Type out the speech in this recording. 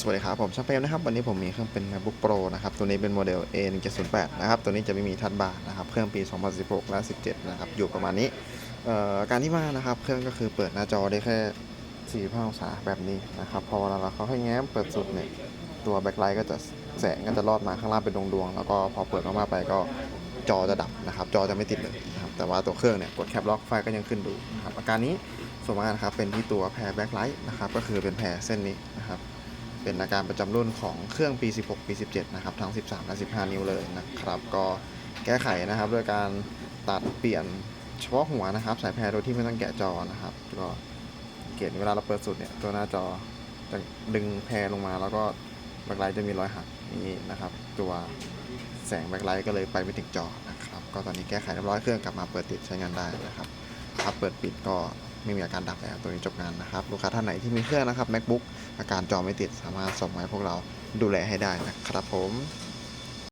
สวัสดีครับ ผมช่างเปรมนะครับ วันนี้ผมมีเครื่องเป็น MacBook Pro นะครับ ตัวนี้เป็นโมเดล A1708 นะครับ ตัวนี้จะไม่มีทัชบาร์นะครับ เครื่องปี 2016 และ 17 นะครับ อยู่ประมาณนี้ การที่มานะครับ เครื่องก็คือเปิดหน้าจอได้แค่ 45 องศาแบบนี้นะครับ พอเวลาเราเขาให้แง้มเปิดสุดเนี่ย ตัวแบ็คไลท์ก็จะแสงก็จะลอดมาข้างล่างเป็นดวงๆ แล้วก็พอเปิดมากๆไปก็จอจะดับนะครับ จอจะไม่ติดเลยนะครับ แต่ว่าตัวเครื่องเนี่ย กดแคปล็อกไฟก็ยังขึ้นดูนะครับ อาการนี้ส่วนมากนะครับ เป็นที่ตัวแพรแบ็คไลท์นะครับ ก็คือเป็นแพรเส้นนี้นะครับ เป็นอาการประจำรุ่นของเครื่องปี 16 ปี 17 นะครับ ทั้ง 13 และ 15 นิ้วเลยนะครับ ก็แก้ไขนะครับโดยการตัดเปลี่ยนเฉพาะหัวนะครับ สายแพรโดยที่ไม่ต้องแกะจอนะครับ ก็เกตเวลาเราเปิดสุดเนี่ยตัวหน้าจอจะดึงแพรลงมา แล้วก็แบ็คไลท์จะมีรอยหักนี้นะครับ ตัวแสงแบ็คไลท์ก็เลยไปไม่ถึงจอนะครับ ก็ตอนนี้แก้ไขเรียบร้อยเครื่องกลับมาเปิดติดใช้งานได้นะครับครับเปิดปิดก็ ไม่มีอาการดับแล้วตัวนี้จบงานนะครับ ลูกค้าท่านไหนที่มีเครื่องนะครับ macbook อาการจอไม่ติดสามารถส่งมาให้พวกเราดูแลให้ได้นะครับผม